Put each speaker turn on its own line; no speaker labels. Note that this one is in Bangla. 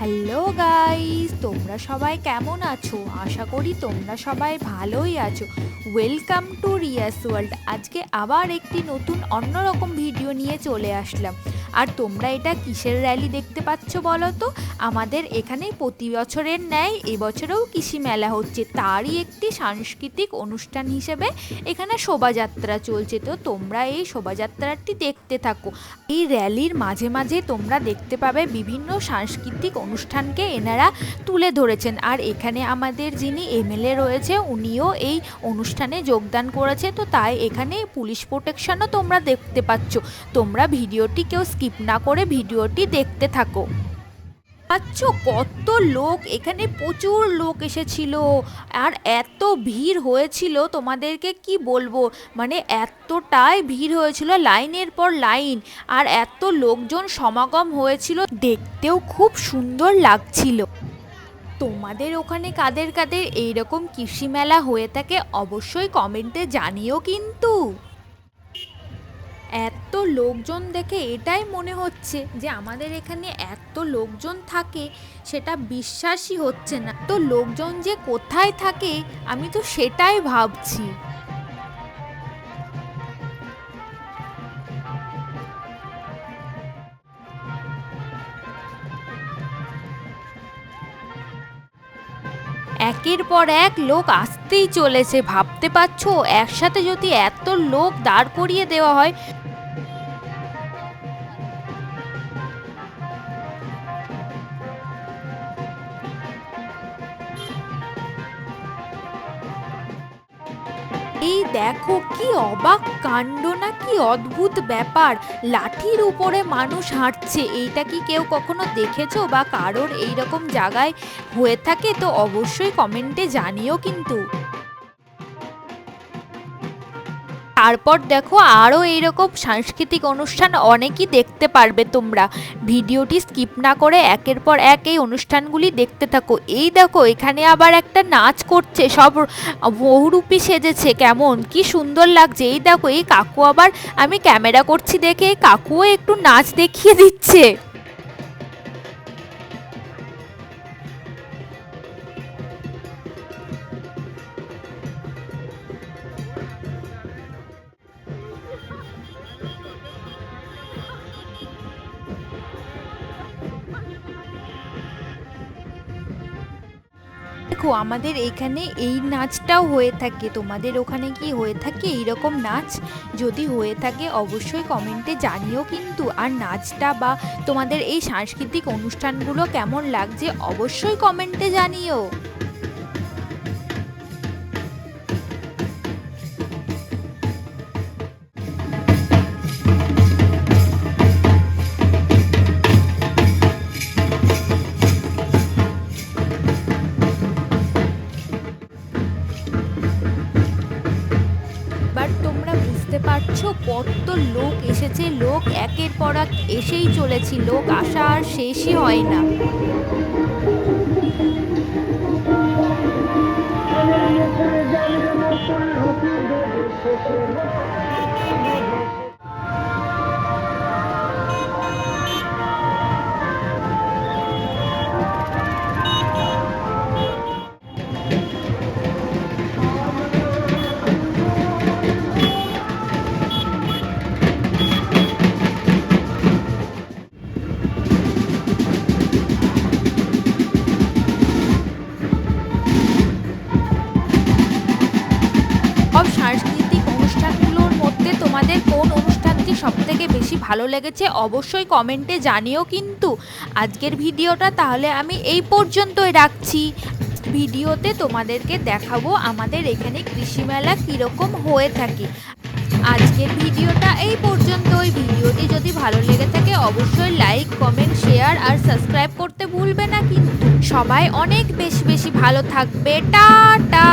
হ্যালো গাইস, তোমরা সবাই কেমন আছো? আশা করি তোমরা সবাই ভালোই আছো। ওয়েলকাম টু রিয়াস ওয়ার্ল্ড আজকে আবার একটি নতুন অন্যরকম ভিডিও নিয়ে চলে আসলাম। আর তোমরা এটা কিসের র্যালি দেখতে পাচ্ছ বলো তো? আমাদের এখানে প্রতি বছরের ন্যায় এবছরেও কৃষি মেলা হচ্ছে। তারই একটি সাংস্কৃতিক অনুষ্ঠান হিসেবে এখানে শোভাযাত্রা চলছে। তো তোমরা এই শোভাযাত্রাটি দেখতে থাকো। এই র্যালির মাঝে মাঝে তোমরা দেখতে পাবে বিভিন্ন সাংস্কৃতিক অনুষ্ঠানকে এনারা তুলে ধরেছেন। আর এখানে আমাদের যিনি এমএলএ রয়েছে, উনিও এই অনুষ্ঠানে যোগদান করেছে। তো তাই এখানে পুলিশ প্রোটেকশনও তোমরা দেখতে পাচ্ছ। তোমরা ভিডিওটি কেউ স্কিপ না করে ভিডিওটি দেখতে থাকো। পাচ্ছ কত লোক? এখানে প্রচুর লোক এসেছিল। আর এত ভিড় হয়েছিল তোমাদেরকে কি বলব? মানে এতটাই ভিড় হয়েছিল লাইনের পর লাইন। আর এত লোকজন সমাগম হয়েছিল, দেখতেও খুব সুন্দর লাগছিল। তোমাদের ওখানে কাদের কাদের এইরকম কৃষি মেলা হয়ে থাকে অবশ্যই কমেন্টে জানিও কিন্তু। এত লোকজন দেখে এটাই মনে হচ্ছে যে আমাদের এখানে এত লোকজন থাকে, সেটা বিশ্বাসই হচ্ছে না। তো লোকজন যে কোথায় থাকে, আমি তো সেটাই ভাবছি। একের পর এক লোক আসতেই চলেছে। ভাবতে পারছ, একসাথে যদি এত লোক দাঁড় করিয়ে দেওয়া হয় এই দেখো কি অবাক কাণ্ড না কি অদ্ভুত ব্যাপার। লাঠির উপরে মানুষ হাঁটছে, এইটা কি কেউ কখনো দেখেছ বা কারোর এইরকম জায়গায় হয়ে থাকে? তো অবশ্যই কমেন্টে জানিও কিন্তু। তারপর দেখো আরও এইরকম সাংস্কৃতিক অনুষ্ঠান অনেকই দেখতে পারবে তোমরা। ভিডিওটি স্কিপ না করে একের পর এক এই অনুষ্ঠানগুলি দেখতে থাকো। এই দেখো, এখানে আবার একটা নাচ করছে, সব বহুরূপী সেজেছে, কেমন? কি সুন্দর লাগছে। এই দেখো, এই কাকু আবার আমি ক্যামেরা করছি দেখে কাকুও একটু নাচ দেখিয়ে দিচ্ছে। দেখো, আমাদের এখানে এই নাচটাও হয়ে থাকে। তোমাদের ওখানে কি হয়ে থাকে? এইরকম নাচ যদি হয়ে থাকে, অবশ্যই কমেন্টে জানিও কিন্তু। আর নাচটা বা তোমাদের এই সাংস্কৃতিক অনুষ্ঠানগুলো কেমন লাগছে, অবশ্যই কমেন্টে জানিও। পারছ কত লোক এসেছে, লোক একের পর এক এসেই চলেছি, লোক আসা আর শেষই হয় না। অনুষ্ঠানটি সব থেকে বেশি ভালো লেগেছে অবশ্যই কমেন্টে জানিও কিন্তু। আজকের ভিডিওটা তাহলে আমি এই পর্যন্তই রাখছি। ভিডিওতে তোমাদেরকে দেখাবো আমাদের এখানে কৃষি মেলা কীরকম হয়ে থাকে। আজকের ভিডিওটা এই পর্যন্তই। ভিডিওটি যদি ভালো লেগে থাকে অবশ্যই লাইক, কমেন্ট, শেয়ার আর সাবস্ক্রাইব করতে ভুলবে না কিন্তু। সবাই অনেক বেশি বেশি ভালো থাকবে। টাটা!